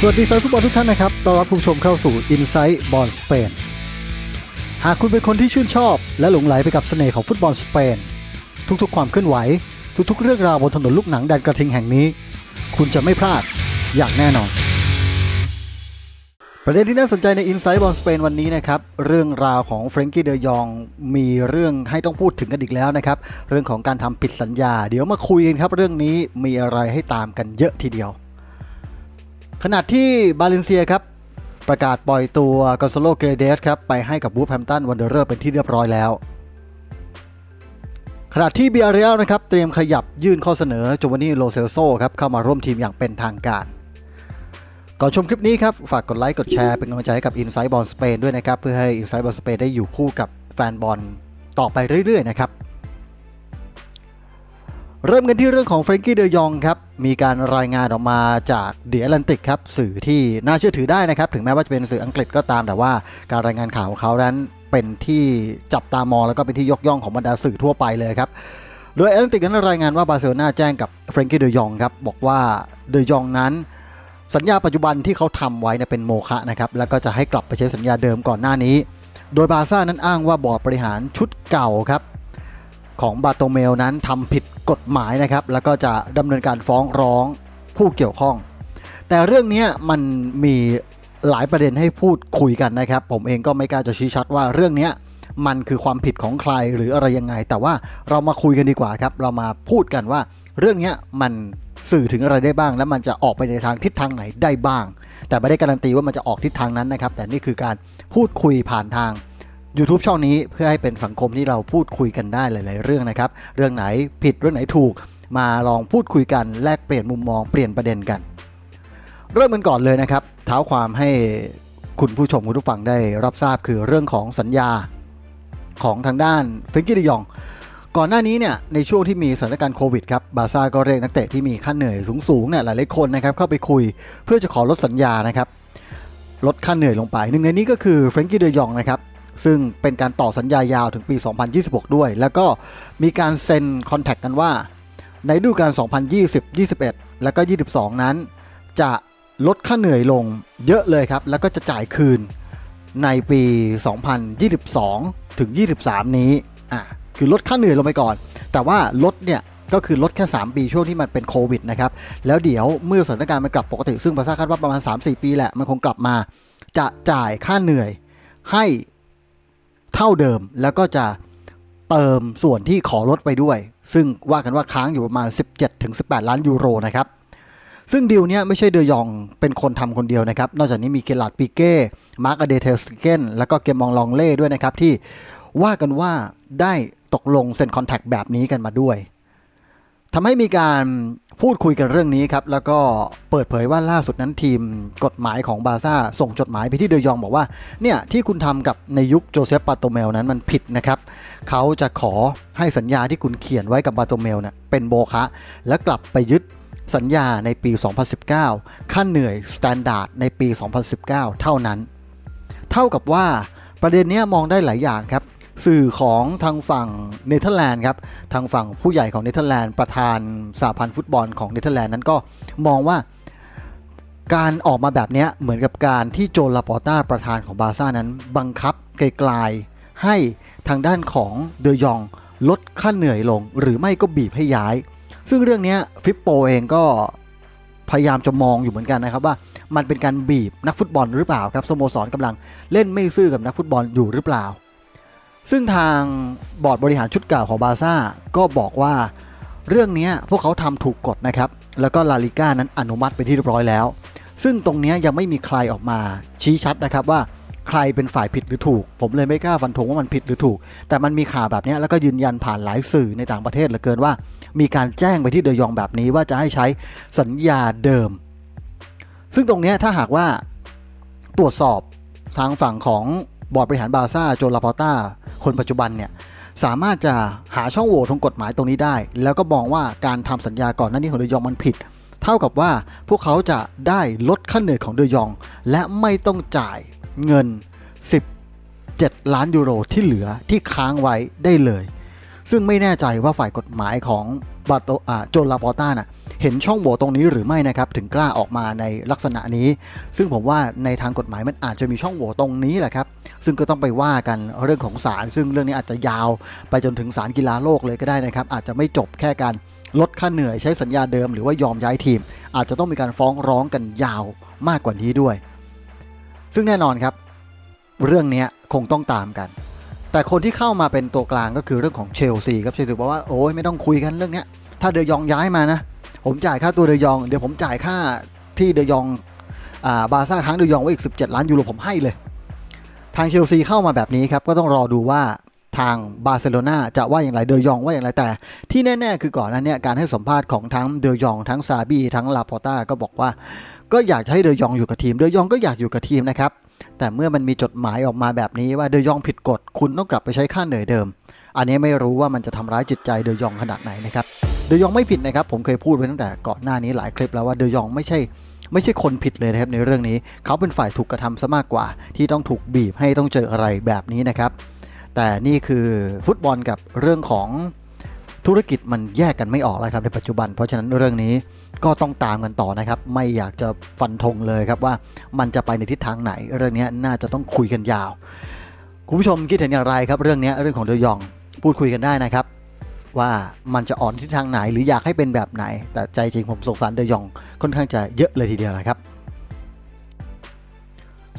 สวัสดีแฟนฟุตบอลทุกท่านนะครับ ต้อนรับผู้ชมเข้าสู่ Insight Ball Spain หากคุณเป็นคนที่ชื่นชอบ และหลงไหลไปกับเสน่ห์ของฟุตบอลสเปน ทุกๆ ความเคลื่อนไหว ทุกๆ เรื่องราวบนถนนลูกหนังแดนกระทิงแห่งนี้ คุณจะไม่พลาดอย่างแน่นอน ประเด็นที่น่าสนใจใน Inside Ball Spain วันนี้นะครับ เรื่องราวของเฟรนกี้เดยองมีเรื่องให้ต้องพูดถึงกันอีกแล้วนะครับ เรื่องของการทำผิดสัญญา เดี๋ยวมาคุยกันครับ เรื่องนี้มีอะไรให้ตามกันเยอะทีเดียว ขณะที่บาเลนเซียครับ ประกาศปล่อยตัวกอนซาโลเกรเดสครับ ไปให้กับวูฟแฮมตันวันเดอร์เรอร์เป็นที่เรียบร้อยแล้ว ขณะที่เบียร์เรียลนะครับ เตรียมขยับยื่นข้อเสนอโจวานี่โลเซลโซครับ เข้ามาร่วมทีมอย่างเป็นทางการ ก่อนชมคลิปนี้ครับ ฝากกดไลค์กดแชร์เป็นกำลังใจให้กับ Inside Ball Spain ด้วยนะครับ เพื่อให้ Inside Ball Spain ได้อยู่คู่กับแฟนบอลต่อไปเรื่อยๆนะครับ เริ่มกันที่เรื่องของเฟรนกี้เดยองครับมีการรายงานออกมาจากเดียแลนติกครับสื่อที่น่าเชื่อถือได้นะครับ ถึงแม้ว่าจะเป็นสื่ออังกฤษก็ตามแต่ว่าการรายงานข่าวของเขานั้นเป็นที่จับตามองแล้วก็เป็นที่ยกย่องของบรรดาสื่อทั่วไปเลยครับโดยแอตแลนติกนั้นรายงานว่าบาร์เซโลนาแจ้งกับเฟรนกี้เดยองครับบอกว่าเดยองนั้น สัญญาปัจจุบันที่เขาทำไว้เป็นโมฆะนะครับแล้วก็จะให้กลับไปใช้สัญญาเดิมก่อนหน้านี้ โดยบาซ่านั้นอ้างว่าบอร์ดบริหารชุดเก่าครับ ของบาโตเมลนั้นทำผิดกฎหมายนะครับ แล้วก็จะดำเนินการฟ้องร้องผู้เกี่ยวข้อง แต่เรื่องนี้มันมีหลายประเด็นให้พูดคุยกันนะครับ ผมเองก็ไม่กล้าจะชี้ชัดว่าเรื่องนี้มันคือความผิดของใครหรืออะไรยังไง แต่ว่าเรามาคุยกันดีกว่าครับ เรามาพูดกันว่า เรื่องนี้มันสื่อถึงอะไรได้บ้าง และมันจะออกไปในทางทิศทางไหนได้บ้าง แต่ไม่ได้การันตีว่ามันจะออกทิศทางนั้นนะครับ แต่นี่คือการพูดคุยผ่านทาง YouTube ช่องนี้เพื่อให้เป็นสังคมที่เราพูดคุยกันได้หลาย ๆ เรื่องนะครับ เรื่องไหนผิดเรื่องไหนถูก มาลองพูดคุยกันแลกเปลี่ยนมุมมองเปลี่ยนประเด็นกัน เริ่มกันก่อนเลยนะครับ เท้าความให้คุณผู้ชมคุณผู้ฟังได้รับทราบคือเรื่องของสัญญาของทางด้านเฟรนกี้ดิยอง ก่อนหน้านี้เนี่ยในช่วงที่มีสถานการณ์โควิดครับบาซ่าก็เรียกนักเตะที่มีค่าเหนื่อยสูงๆเนี่ยหลายๆคนนะครับเข้าไปคุยเพื่อจะขอลดสัญญานะครับลดค่าเหนื่อยลงไปหนึ่งในนี้ก็คือเฟรนกี้เดยองนะครับ ซึ่งเป็นการต่อสัญญายาวถึงปี 2026 ด้วย แล้วก็มีการเซ็นคอนแทคกันว่า ในฤดูกาล2020 21 แล้วก็ 22 นั้น จะลดค่าเหนื่อยลงเยอะเลยครับ แล้วก็จะจ่ายคืนในปี 2022 ถึง 23 นี้อะคือลดค่าเหนื่อยลงไปก่อน แต่ว่าลดเนี่ยก็คือลดแค่ 3 ปีช่วงที่มันเป็นโควิดนะครับ แล้วเดี๋ยวเมื่อสถานการณ์มันกลับปกติ ซึ่งภาษาคาดว่าประมาณ 3-4 ปีแหละ มันคงกลับมา จะจ่ายค่าเหนื่อยให้ เท่าเดิมแล้วก็จะเติมส่วนที่ขอลดไปด้วย ซึ่งว่ากันว่าค้างอยู่ประมาณ 17-18 ล้านยูโรนะครับซึ่งดีลเนี้ยไม่ใช่เดยองเป็นคนทำคนเดียวนะครับ นอกจากนี้มีเกลาร์ดปิเก้ มาร์กอเดเทลสเกนแล้วก็เกมมองลองเล่ด้วยนะครับ ที่ว่ากันว่าได้ตกลงเซ็นคอนแทคแบบนี้กันมาด้วยทำให้มีการ พูดคุยกันเรื่องนี้ครับ แล้วก็เปิดเผยว่าล่าสุดนั้นทีมกฎหมายของบาซ่าส่งจดหมายไปที่เดยองบอกว่า เนี่ยที่คุณทำกับในยุคโจเซฟปาโตเมลนั้นมันผิดนะครับเขาจะขอให้สัญญาที่คุณเขียนไว้กับบาโตเมลเนี่ยเป็นโบคะ และกลับไปยึดสัญญาในปี 2019ขั้นเหนื่อยสแตนดาร์ดในปี 2019 เท่านั้น เท่ากับว่าประเด็นนี้มองได้หลายอย่างครับ สื่อของทางฝั่งเนเธอร์แลนด์ครับทางฝั่งผู้ใหญ่ของเนเธอร์แลนด์ประธานสหพันธ์ฟุตบอลของเนเธอร์แลนด์นั้นก็มองว่าการออกมาแบบนี้เหมือนกับการที่โจลาปอต้าประธานของบาซ่านั้น บังคับไกลๆให้ทางด้านของเดยองลดค่าเหนื่อยลง หรือไม่ก็บีบให้ย้าย ซึ่งเรื่องนี้ฟิปโปเองก็พยายามจะมองอยู่เหมือนกันนะครับว่ามันเป็นการบีบนักฟุตบอลหรือเปล่าครับสโมสรกำลังเล่นไม่ซื่อกับนักฟุตบอลอยู่หรือเปล่า ซึ่งทางบอร์ดบริหารชุดเก่าของบาซ่าก็บอกว่าเรื่องนี้พวกเขาทำถูกกฎนะครับ แล้วก็ลาลิก้านั้นอนุมัติไปที่เรียบร้อยแล้ว ซึ่งตรงนี้ยังไม่มีใครออกมาชี้ชัดนะครับว่าใครเป็นฝ่ายผิดหรือถูก ผมเลยไม่กล้าฟันธงว่ามันผิดหรือถูก แต่มันมีข่าวแบบนี้แล้วก็ยืนยันผ่านหลายสื่อในต่างประเทศเหลือเกินว่า มีการแจ้งไปที่เดยองแบบนี้ว่าจะให้ใช้สัญญาเดิม ซึ่งตรงนี้ถ้าหากว่าตรวจสอบทางฝั่งของบอร์ดบริหารบาซ่าโจลาปอต้า คนปัจจุบันเนี่ยสามารถจะหาช่องโหว่ทางกฎหมายตรงนี้ได้ แล้วก็มองว่าการทำสัญญาก่อนหน้านี้ของเดยองมันผิด เท่ากับว่าพวกเขาจะได้ลดค่าเหนื่อยของเดยอง และไม่ต้องจ่ายเงิน 17 ล้านยูโรที่เหลือที่ค้างไว้ได้เลย ซึ่งไม่แน่ใจว่าฝ่ายกฎหมายของบาโตอาโจลาปอต้าน่ะ เห็นช่องโหว่ตรงนี้หรือไม่นะครับถึงกล้าออกมาในลักษณะนี้ ซึ่งผมว่าในทางกฎหมายมันอาจจะมีช่องโหว่ตรงนี้แหละครับซึ่งก็ต้องไปว่ากันเรื่องของศาลซึ่งเรื่องนี้อาจจะยาว ไปจนถึงศาลกีฬาโลกเลยก็ได้นะครับอาจจะไม่จบแค่การลดค่าเหนื่อยใช้สัญญาเดิมหรือว่ายอมย้ายทีม อาจจะต้องมีการฟ้องร้องกันยาวมากกว่านี้ด้วย ซึ่งแน่นอนครับ เรื่องนี้คงต้องตามกัน แต่คนที่เข้ามาเป็นตัวกลางก็คือเรื่องของเชลซีครับเชลซีบอกว่าโอ้ยไม่ต้องคุยกันเรื่องนี้ถ้าเดยองย้ายมานะ ผมจ่ายค่าตัวเดยองเดี๋ยวผมจ่ายค่าที่เดยองอ่าบาซ่าค้างเดยองไว้อีก 17 ล้านยูโรผมให้เลย ทางเชลซีเข้ามาแบบนี้ครับก็ต้องรอดูว่าทางบาร์เซโลนาจะว่าอย่างไรเดยองว่าอย่างไรแต่ ที่แน่ ๆ คือก่อนหนั้นเนี่ยการให้สัมภาษณ์ของทั้งเดยองทั้งซาบีทั้งลาปอต้าก็บอกว่า ก็อยากให้เดยองอยู่กับทีมเดยองก็อยากอยู่กับทีมนะครับแต่เมื่อมันมีจดหมายออกมาแบบนี้ว่าเดยองผิดกฎคุณต้องกลับไปใช้ค่าเหนื่อยเดิม อันนี้ไม่รู้ว่ามันจะทำร้ายจิตใจเดยองขนาดไหนนะครับ เดยองไม่ผิดนะครับ ผมเคยพูดไว้ตั้งแต่ก่อนหน้านี้หลายคลิปแล้วว่าเดยองไม่ใช่ไม่ใช่คนผิดเลยนะครับในเรื่องนี้ เขาเป็นฝ่ายถูกกระทำซะมากกว่า ที่ต้องถูกบีบให้ต้องเจออะไรแบบนี้นะครับ แต่นี่คือฟุตบอลกับเรื่องของธุรกิจมันแยกกันไม่ออกแล้วครับในปัจจุบัน เพราะฉะนั้นเรื่องนี้ก็ต้องตามกันต่อนะครับ ไม่อยากจะฟันธงเลยครับว่ามันจะไปในทิศทางไหน เรื่องนี้น่าจะต้องคุยกันยาว คุณผู้ชมคิดเห็นอย่างไรครับเรื่องนี้เรื่องของเดยอง พูดคุยกันได้นะครับ ว่ามันจะอ่อนทิศทางไหนหรืออยากให้เป็นแบบไหน แต่ใจจริงผมสงสารเดยองค่อนข้างจะเยอะเลยทีเดียวแหละครับ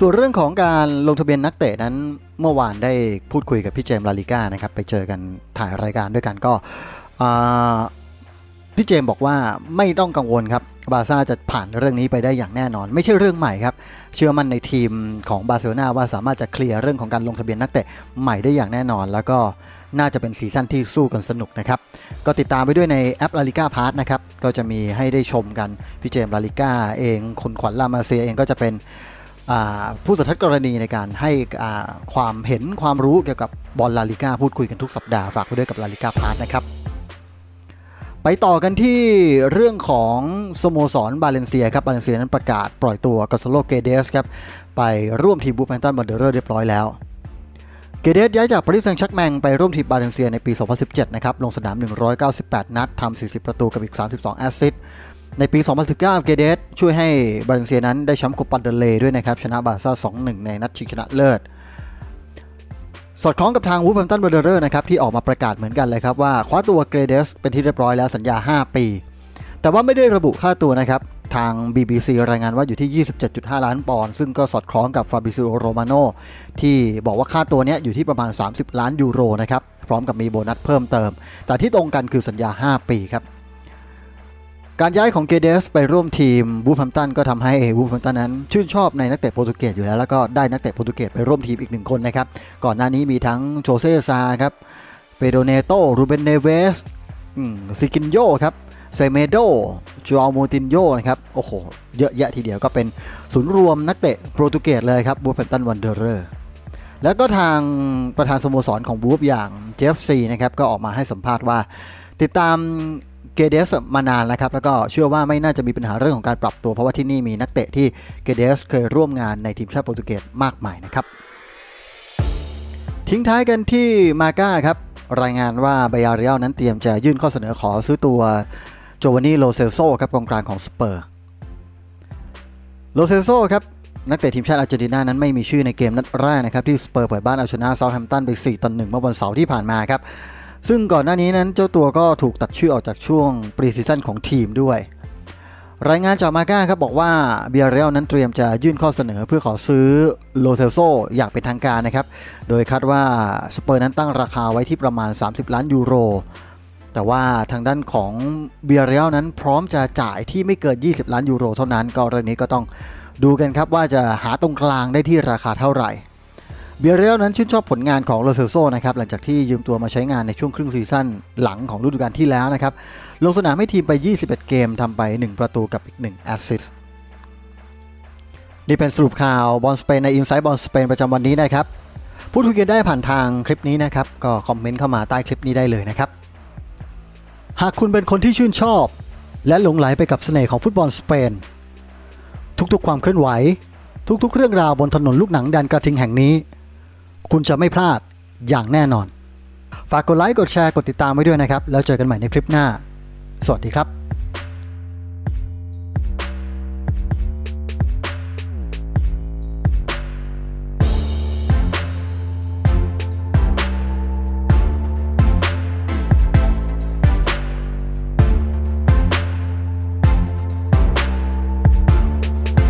ส่วนเรื่องของการลงทะเบียนนักเตะนั้นเมื่อวานได้พูดคุยกับพี่เจมส์ลาลิก้านะครับไปเจอกันถ่ายรายการด้วยกันก็พี่เจมส์บอกว่าไม่ต้องกังวลครับบาร์ซ่าจะผ่านเรื่องนี้ไปได้อย่างแน่นอน ไม่ใช่เรื่องใหม่ครับ เชื่อมั่นในทีมของบาร์เซโลนาว่าสามารถจะเคลียร์เรื่องของการลงทะเบียนนักเตะใหม่ได้อย่างแน่นอน แล้วก็ น่าจะเป็นซีซั่นที่สู้กันสนุกนะครับ ก็ติดตามไปด้วยในแอปลาลิก้าพาร์ทนะครับ ก็จะมีให้ได้ชมกัน พี่เจมส์ลาลิก้าเองคุณขวัญลามาเซียเองก็จะเป็นผู้สัทธกรณีในการให้ความเห็นความรู้เกี่ยวกับบอลลาลิก้าพูดคุยกันทุกสัปดาห์ฝากไปด้วยกับลาลิก้าพาร์ทนะครับไปต่อกันที่เรื่องของสโมสรบาเลนเซียครับบาเลนเซียนั้นประกาศปล่อยตัวกาโซโลเกเดสครับไปร่วมทีมบูฟแพนตันบอนเดอร์เรียบร้อยแล้ว เกเดสย้ายจากปารีสแซงต์แชักแมงไปร่วมทีมบาเลนเซียในปี 2017 นะครับ ลงสนาม 198 นัดทำ40 ประตูกับอีก 32 แอสซิสต์ ในปี 2019 เกเดสช่วยให้บาเลนเซียนั้นได้แชมป์โคปันเดเลด้วยนะครับ ชนะบาซ่า 2-1 ในนัดชิงชนะเลิศ สอดคล้องกับทางวูฟแฮมตันเบอร์เรอร์นะครับที่ออกมาประกาศเหมือนกันเลยครับว่าคว้าตัวเกเดสเป็นที่เรียบร้อยแล้วสัญญา 5 ปี แต่ว่าไม่ได้ระบุค่าตัวนะครับ ทาง BBC รายงานว่าอยู่ที่ 27.5 ล้านปอนด์ซึ่งก็สอดคล้องกับฟาบิซิโอโรมาโนที่บอกว่าค่าตัวเนี้ยอยู่ที่ประมาณ 30 ล้านยูโรนะครับ พร้อมกับมีโบนัสเพิ่มเติม แต่ที่ตรงกันคือสัญญา 5 ปีครับ การย้ายของเกเดสไปร่วมทีมบูฟแฮมตันก็ทำให้บูฟแฮมตันนั้น ชื่นชอบในนักเตะโปรตุเกสอยู่แล้ว แล้วก็ได้นักเตะโปรตุเกสไปร่วมทีมอีกหนึ่งคนนะครับก่อนหน้านี้มีทั้งโจเซซาครับเปโดเนโตรูเบนเนเวสซิกินโยครับ เซเมโดจอโมตินโยนะครับ โอ้โห เยอะแยะทีเดียวก็เป็นศูนย์รวมนักเตะโปรตุเกสเลยครับบูฟแฮมตันวันเดอร์เรอร์แล้วก็ทางประธานสโมสรของบูฟอย่างเจฟซีนะครับ ก็ออกมาให้สัมภาษณ์ว่า ติดตามเกเดสมานานแล้วครับ แล้วก็เชื่อว่าไม่น่าจะมีปัญหาเรื่องของการปรับตัว เพราะว่าที่นี่มีนักเตะที่เกเดสเคยร่วมงานในทีมชาติโปรตุเกสมากมายนะครับ ทิ้งท้ายกันที่มาก้าครับรายงานว่าไบอาเรียลนั้นเตรียมจะยื่นข้อเสนอขอซื้อตัว โจวานนี่โลเซลโซครับกองกลางของสเปอร์โลเซลโซครับนักเตะทีมชาติอาร์เจนตินานั้นไม่มีชื่อในเกมนัดแรกนะครับที่สเปอร์เปิดบ้านเอาชนะเซาท์แฮมป์ตันไป 4ต่อ1เมื่อวันเสาร์ที่ผ่านมาครับ ซึ่งก่อนหน้านี้นั้นเจ้าตัวก็ถูกตัดชื่อออกจากช่วงปรีซีซั่นของทีมด้วย รายงานจากมาก้าครับบอกว่าเบียร์เรลนั้นเตรียมจะยื่นข้อเสนอเพื่อขอซื้อโลเทลโซอย่างเป็นทางการนะครับ โดยคาดว่าสเปอร์นั้นตั้งราคาไว้ที่ประมาณ 30 ล้านยูโร แต่ว่าทางด้านของเบียร์เรลนั้นพร้อมจะจ่ายที่ไม่เกิน 20 ล้านยูโรเท่านั้น ก็เรื่องนี้ก็ต้องดูกันครับว่าจะหาตรงกลางได้ที่ราคาเท่าไหร่เบียร์เรลนั้นชื่นชอบผลงานของโรเซลโซนะครับหลังจากที่ยืมตัวมาใช้งานในช่วงครึ่งซีซั่นหลังของฤดูกาลที่แล้วนะครับลงสนามให้ทีมไป 21 เกมทำไป 1 ประตูกับอีก1แอสซิสต์นี่เป็นสรุปข่าวบอลสเปนใน Inside บอลสเปนประจำวันนี้นะครับพูดคุยกันได้ผ่านทางคลิปนี้นะครับก็คอมเมนต์เข้ามาใต้คลิปนี้ได้เลยนะครับ หากคุณเป็นคนที่ชื่นชอบ และหลงไหลไปกับเสน่ห์ของฟุตบอลสเปน ทุกๆความเคลื่อนไหว ทุกๆ เรื่องราวบนถนนลูกหนังแดนกระทิงแห่งนี้ คุณจะไม่พลาดอย่างแน่นอน ฝากกดไลค์กดแชร์กดติดตามไว้ด้วยนะครับ แล้วเจอกันใหม่ในคลิปหน้า สวัสดีครับ